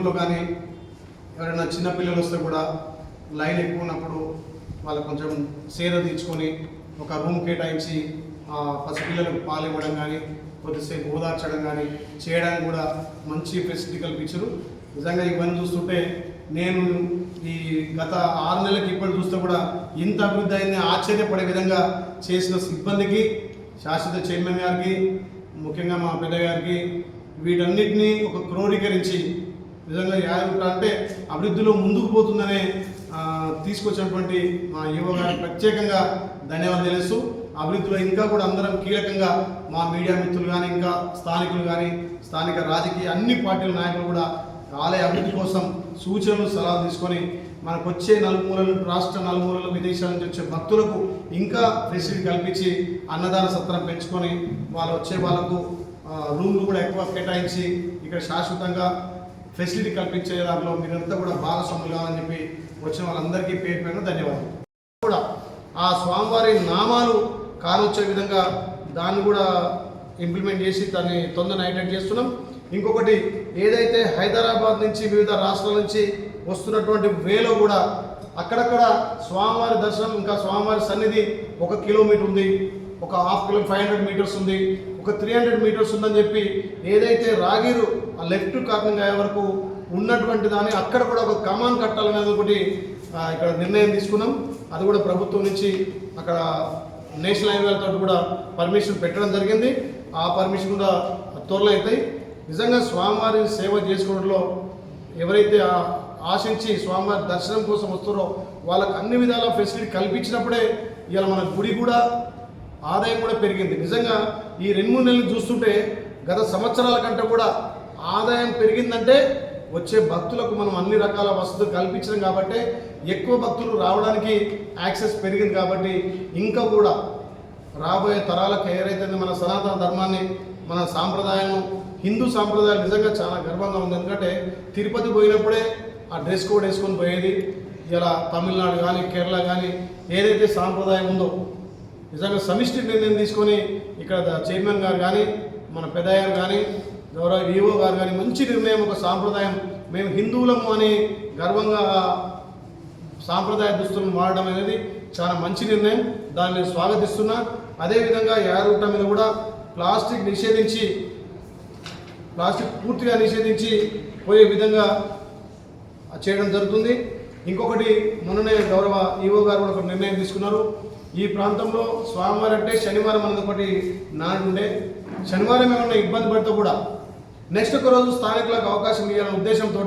Temple కానీ ఎవరైనా చిన్నపిల్లలు వస్తే కూడా లైన్ ఎక్కువ ఉన్నప్పుడు వాళ్ళు కొంచెం సేద తీర్చుకొని ఒక రూమ్ కేటాయించి ఆ పసిపిల్లలకు పాలు ఇవ్వడం కానీ కొద్దిసేపు ఓదార్చడం కానీ చేయడానికి కూడా మంచి ఫెసిలిటీ కల్పించారు. నిజంగా ఇవన్నీ చూస్తుంటే నేను ఈ గత ఆరు నెలలకి ఇప్పుడు చూస్తే కూడా ఇంత అభివృద్ధి అయింది ఆశ్చర్యపడే విధంగా చేసిన సిబ్బందికి శాశ్వత చైర్మన్ గారికి ముఖ్యంగా మా పెద్ద గారికి వీటన్నిటినీ ఒక క్రోడీకరించి నిజంగా యాదవ్ అంటే అభివృద్ధిలో ముందుకు పోతుందనే తీసుకొచ్చినటువంటి మా యువ గారికి ప్రత్యేకంగా ధన్యవాదాలు తెలుస్తూ అభివృద్ధిలో ఇంకా కూడా అందరం కీలకంగా మా మీడియా మిత్రులు కానీ ఇంకా స్థానికులు కానీ స్థానిక రాజకీయ అన్ని పార్టీల నాయకులు కూడా ఆలయ అభివృద్ధి కోసం సూచనలు సలహాలు తీసుకొని మనకు వచ్చే నలుమూలలు రాష్ట్ర నలుమూలలు విదేశాల నుంచి వచ్చే భక్తులకు ఇంకా ఫెసిలిటీ కల్పించి అన్నదాన సత్రం పెంచుకొని వాళ్ళు వచ్చే వాళ్ళకు రూమ్లు కూడా ఎక్కువ కేటాయించి ఇక్కడ శాశ్వతంగా ఫెసిలిటీ కల్పించే దాంట్లో మీరంతా కూడా భాగస్వాములు కావాలని చెప్పి వచ్చిన వాళ్ళందరికీ పేరు పేరున ధన్యవాదాలు. కూడా ఆ స్వామివారి నామాలు కానొచ్చే విధంగా దాన్ని కూడా ఇంప్లిమెంట్ చేసి దాన్ని తొందరగా ఐడెంట్ చేస్తున్నాం. ఇంకొకటి ఏదైతే హైదరాబాద్ నుంచి వివిధ రాష్ట్రాల నుంచి వస్తున్నటువంటి వేలో కూడా అక్కడక్కడ స్వామివారి దర్శనం ఇంకా స్వామివారి సన్నిధి ఒక కిలోమీటర్ ఉంది ఒక half kilo five hundred metres ఉంది ఒక త్రీ హండ్రెడ్ మీటర్స్ ఉందని చెప్పి ఏదైతే రాగిరు ఆ లెఫ్ట్ కాకుండా వరకు ఉన్నటువంటి దాన్ని అక్కడ కూడా ఒక కమాన్ కట్టాలనేది ఒకటి ఇక్కడ నిర్ణయం తీసుకున్నాం. అది కూడా ప్రభుత్వం నుంచి అక్కడ నేషనల్ హైవేలతో కూడా పర్మిషన్ పెట్టడం జరిగింది. ఆ పర్మిషన్ కూడా త్వరలో అవుతాయి. నిజంగా స్వామివారి సేవ చేసుకోవడంలో ఎవరైతే ఆశించి స్వామివారి దర్శనం కోసం వస్తారో వాళ్ళకి అన్ని విధాల ఫెసిలిటీ కల్పించినప్పుడే ఇవాళ మన గుడి కూడా ఆదాయం కూడా పెరిగింది. నిజంగా ఈ రెండు మూడు నెలలు చూస్తుంటే గత సంవత్సరాల కంటే కూడా ఆదాయం పెరిగిందంటే వచ్చే భక్తులకు మనం అన్ని రకాల వసతులు కల్పించడం కాబట్టి ఎక్కువ భక్తులు రావడానికి యాక్సెస్ పెరిగింది కాబట్టి ఇంకా కూడా రాబోయే తరాలకు ఏదైతే మన సనాతన ధర్మాన్ని మన సాంప్రదాయం హిందూ సాంప్రదాయాలు నిజంగా చాలా గర్వంగా ఉంది. ఎందుకంటే తిరుపతి పోయినప్పుడే ఆ డ్రెస్ కోడ్ వేసుకొని పోయేది. ఇలా తమిళనాడు కానీ కేరళ కానీ ఏదైతే సాంప్రదాయం ఉందో నిజంగా సమిష్టి నిర్ణయం తీసుకొని ఇక్కడ చైర్మన్ గారు కానీ మన పెద్దయ్యారు కానీ గౌరవ ఈవో గారు కానీ మంచి నిర్ణయం ఒక సాంప్రదాయం. మేము హిందువులము అని గర్వంగా సాంప్రదాయ దుస్తులను వాడడం అనేది చాలా మంచి నిర్ణయం. దాన్ని నేను స్వాగతిస్తున్నా. అదేవిధంగా యారుట మీద కూడా ప్లాస్టిక్ నిషేధించి ప్లాస్టిక్ పూర్తిగా నిషేధించి పోయే విధంగా చేయడం జరుగుతుంది. ఇంకొకటి మొన్ననే గౌరవ ఈవో గారు కూడా ఒక నిర్ణయం తీసుకున్నారు. ఈ ప్రాంతంలో స్వామివారం అంటే శనివారం అన్నది ఒకటి నాడు ఉండే. శనివారం ఏమన్నా ఇబ్బంది పడితే కూడా నెక్స్ట్ ఒక రోజు స్థానికులకు అవకాశం ఇవ్వాలనే ఉద్దేశంతో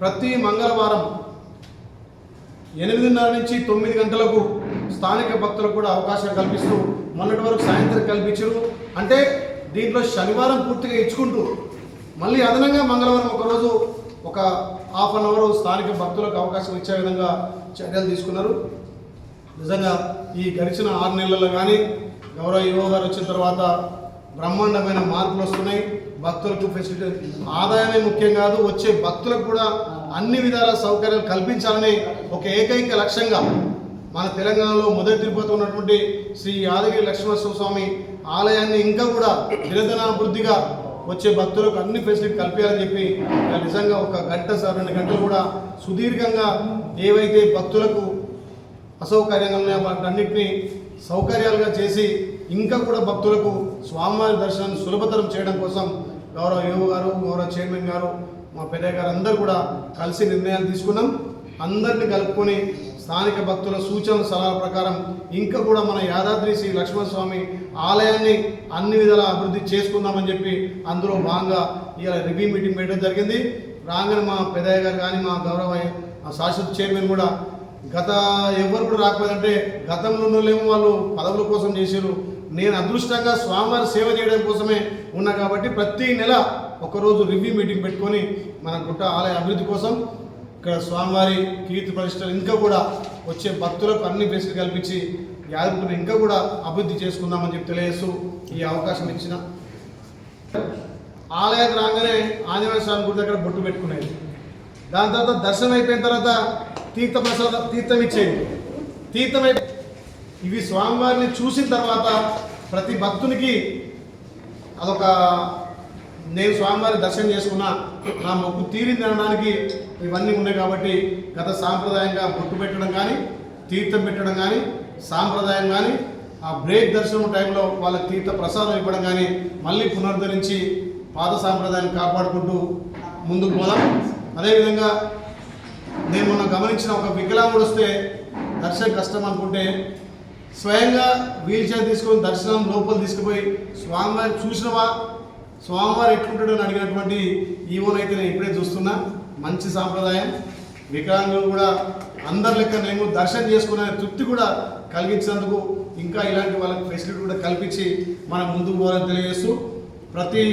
ప్రతి మంగళవారం ఎనిమిదిన్నర నుంచి తొమ్మిది గంటలకు స్థానిక భక్తులకు కూడా అవకాశం కల్పిస్తూ మొన్నటి వరకు సాయంత్రం కల్పించరు. అంటే దీంట్లో శనివారం పూర్తిగా ఇచ్చుకుంటూ మళ్ళీ అదనంగా మంగళవారం ఒకరోజు ఒక హాఫ్ అన్ అవర్ స్థానిక భక్తులకు అవకాశం ఇచ్చే విధంగా చర్యలు తీసుకున్నారు. నిజంగా ఈ గడిచిన ఆరు నెలల్లో కానీ గౌరవ యువ గారు వచ్చిన తర్వాత బ్రహ్మాండమైన మార్పులు వస్తున్నాయి. భక్తులకు ఫెసిలిటీ ఆదాయమే ముఖ్యం కాదు వచ్చే భక్తులకు కూడా అన్ని విధాల సౌకర్యాలు కల్పించాలని ఒక ఏకైక లక్ష్యంగా మన తెలంగాణలో మొదటి తిరుపతి ఉన్నటువంటి శ్రీ యాదగిరి లక్ష్మణస్వామి స్వామి ఆలయాన్ని ఇంకా కూడా నిరంతరాభివృద్ధిగా వచ్చే భక్తులకు అన్ని ఫెసిలిటీ కల్పించాలని చెప్పి నిజంగా ఒక గంట సార్ రెండు గంటలు కూడా సుదీర్ఘంగా ఏవైతే భక్తులకు అసౌకర్యంగా ఉన్నాయో వాటన్నిటిని సౌకర్యాలుగా చేసి ఇంకా కూడా భక్తులకు స్వామివారి దర్శనాన్ని సులభతరం చేయడం కోసం గౌరవ యువ గారు గౌరవ చైర్మన్ గారు మా పెద్దయ్య గారు అందరూ కూడా కలిసి నిర్ణయాలు తీసుకున్నాం. అందరిని కలుపుకొని స్థానిక భక్తుల సూచన సలహాల ప్రకారం ఇంకా కూడా మన యాదాద్రి శ్రీ లక్ష్మణస్వామి ఆలయాన్ని అన్ని విధాల అభివృద్ధి చేసుకుందామని చెప్పి అందులో భాగంగా ఇలా రివ్యూ మీటింగ్ పెట్టడం జరిగింది. రాగానే మా పెదయ్య గారు కానీ మా గౌరవ శాశ్వత చైర్మన్ కూడా గత ఎవరు కూడా రాకపోయిందంటే గతంలో ఉన్నోళ్ళేమో వాళ్ళు పదవుల కోసం చేశారు. నేను అదృష్టంగా స్వామివారి సేవ చేయడం కోసమే ఉన్నా కాబట్టి ప్రతి నెల ఒకరోజు రివ్యూ మీటింగ్ పెట్టుకొని మన గుట్ట ఆలయ అభివృద్ధి కోసం ఇక్కడ స్వామివారి కీర్తి ప్రతిష్టలు ఇంకా కూడా వచ్చే భక్తులకు అన్ని ఫెసిలిటీ కల్పించి యాదగిరిని ఇంకా కూడా అభివృద్ధి చేసుకుందామని చెప్పి తెలియజేస్తూ ఈ అవకాశం ఇచ్చిన ఆలయానికి రాగానే ఆంజనేయ స్వామి గుడి దగ్గర బొట్టు పెట్టుకునేది. దాని తర్వాత దర్శనం అయిపోయిన తర్వాత తీర్థ ప్రసాద తీర్థం ఇచ్చేది. తీర్థం అయిపోయి ఇవి స్వామివారిని చూసిన తర్వాత ప్రతి భక్తునికి అదొక నేను స్వామివారిని దర్శనం చేసుకున్నా నా మొక్కు తీరింది అనడానికి ఇవన్నీ ఉన్నాయి కాబట్టి గత సాంప్రదాయంగా బొట్టు పెట్టడం కానీ తీర్థం పెట్టడం కానీ సాంప్రదాయం కానీ ఆ బ్రేక్ దర్శనం టైంలో వాళ్ళకి తీర్థ ప్రసాదం ఇవ్వడం కానీ మళ్ళీ పునరుద్ధరించి పాత సాంప్రదాయాన్ని కాపాడుకుంటూ ముందుకు పోదాం. అదేవిధంగా నేను మొన్న గమనించిన ఒక వికలాంగుడు వస్తే దర్శనం కష్టం అనుకుంటే స్వయంగా వీల్ చైర్ తీసుకొని దర్శనం లోపల తీసుకుపోయి స్వామివారి చూసినవా? స్వామివారు ఎట్లుంటాడని అడిగినటువంటి ఈవోనైతే నేను ఇప్పుడే చూస్తున్నా. మంచి సాంప్రదాయం. వికలాంగులు కూడా అందరి లెక్క నేను దర్శనం చేసుకునే తృప్తి కూడా కలిగించినందుకు ఇంకా ఇలాంటి వాళ్ళకి ఫెసిలిటీ కూడా కల్పించి మనం ముందుకు పోవాలని తెలియజేస్తూ ప్రతి